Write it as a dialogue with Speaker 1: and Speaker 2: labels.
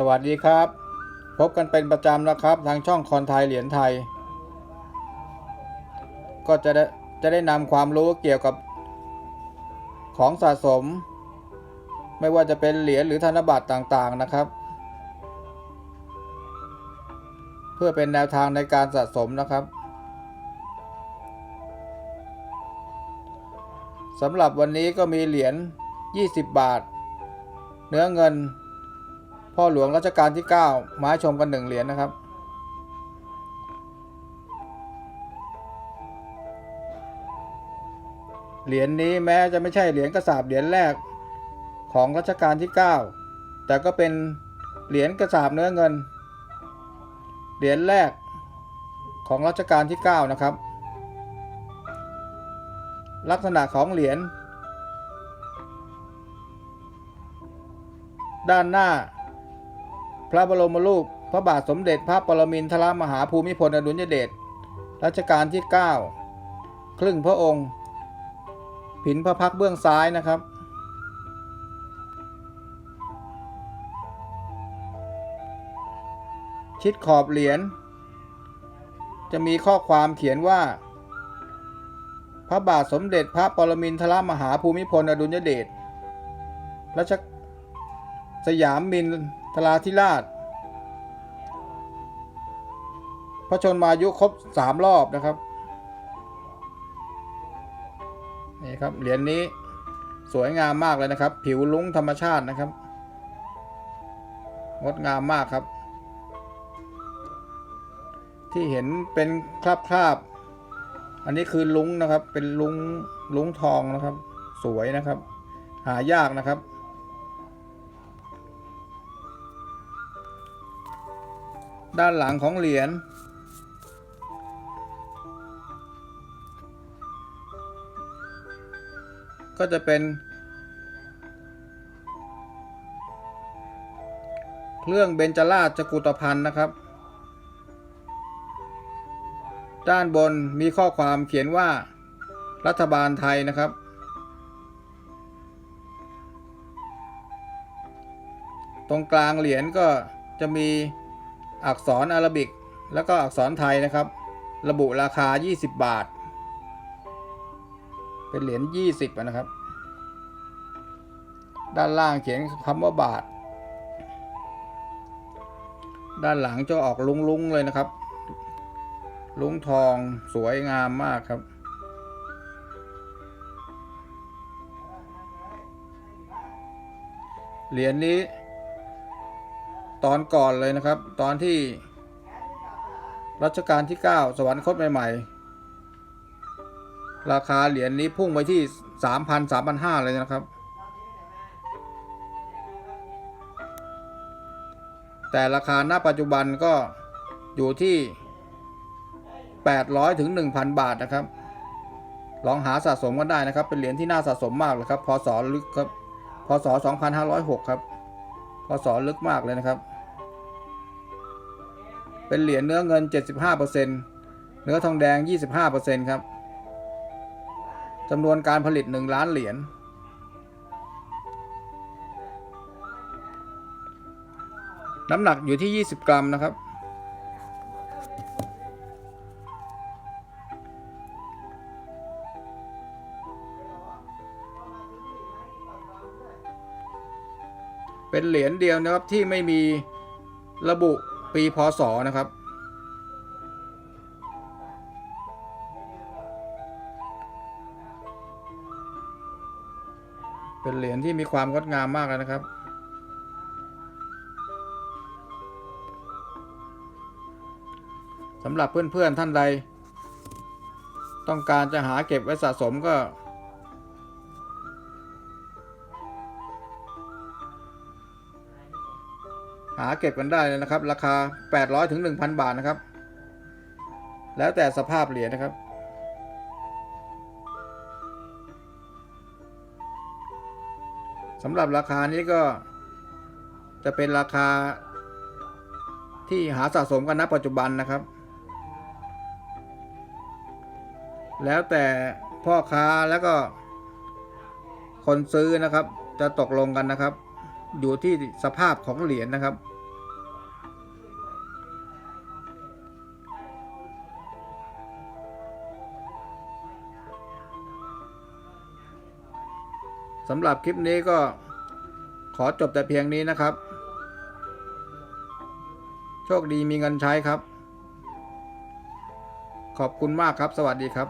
Speaker 1: สวัสดีครับ พบกันเป็นประจำนะครับ ทางช่องคอนไทยเหรียญไทย ก็จะได้จะได้นำความรู้เกี่ยวกับของสะสม ไม่ว่าจะเป็นเหรียญหรือธนบัตรต่างๆนะครับ เพื่อเป็นแนวทางในการสะสมนะครับสำหรับวันนี้ก็มีเหรียญ 20 บาท เนื้อเงิน พ่อหลวงรัชกาลที่ 9 มาให้ชมกันหนึ่งเหรียญนะครับ เหรียญนี้แม้จะไม่ใช่เหรียญกระสาบเหรียญแรกของรัชกาลที่ 9 แต่ก็เป็นเหรียญกระสาบเนื้อเงิน เหรียญแรกของรัชกาลที่ 9 นะครับ ลักษณะของเหรียญด้านหน้า พระบรมรูป พระบาทสมเด็จพระปรมินทรมหาภูมิพลอดุลยเดชรัชกาลที่ 9 ครึ่งพระองค์ ผินพระพักเบื้องซ้ายนะครับ ชิดขอบเหรียญจะมีข้อความเขียนว่า พระบาทสมเด็จพระปรมินทรมหาภูมิพลอดุลยเดชรัชสยามมิน ทราธิราช พระชนมายุครบสามรอบนะครับ นี่ครับ เหรียญนนี้สวยงามมากเลยนะครับ ผิวลุ้งธรรมชาตินะครับ งดงามมากครับ ที่เห็นเป็นคราบคราบๆอันนี้คือลุงนะครับ เป็นลุงลุงทองนะครับ สวยนะครับ หายากนะครับ ด้านหลังของเหรียญก็จะเป็น เครื่องเบญจราชกุตภัณฑ์นะครับ ด้านบนมีข้อความเขียนว่า รัฐบาลไทยนะครับ ตรงกลางเหรียญก็จะมี อักษรอาราบิก แล้วก็อักษรไทยนะครับ ระบุราคา 20 บาท เป็นเหรียญ20นะครับ ด้านล่างเขียนคำว่าบาท ด้านหลังจะออกลุงๆเลยนะครับ ลุงทองสวยงามมากครับเหรียญนี้ ตอนก่อนเลยนะครับ ตอนที่รัชกาลที่ 9 สวรรคตใหม่ ๆ ราคาเหรียญนี้พุ่งไปที่ 3,000 3,500 เลยนะครับ แต่ราคาณปัจจุบันก็อยู่ที่ 800 ถึง 1,000 บาทนะครับ ลองหาสะสมกันได้นะครับ เป็นเหรียญที่น่าสะสมมากเลยครับ พศลึกครับ พศ 2506 ครับ พศลึกมากเลยนะครับ เป็นเหรียญเนื้อเงิน 75%เนื้อทองแดง 25%ครับจำนวนการผลิต 1 ล้านเหรียญน้ำหนักอยู่ที่ 20 กรัมนะครับ เป็นเหรียญเดียวนะครับที่ไม่มีระบุปีพศนะครับ เป็นเหรียญที่มีความงดงามมากเลยนะครับสำหรับเพื่อนๆท่านใด ต้องการจะหาเก็บไว้สะสมก็ หาเก็บกันได้เลยนะครับ ราคา 800ถึง1,000 บาทนะครับ แล้วแต่สภาพเหรียญนะครับ สำหรับราคานี้ก็จะเป็นราคาที่หาสะสมกันณปัจจุบันนะครับ แล้วแต่พ่อค้าแล้วก็คนซื้อนะครับ จะตกลงกันนะครับ อยู่ที่สภาพของเหรียญนนะครับ สำหรับคลิปนี้ก็ขอจบแต่เพียงนี้นะครับ โชคดีมีเงินใช้ครับ ขอบคุณมากครับ สวัสดีครับ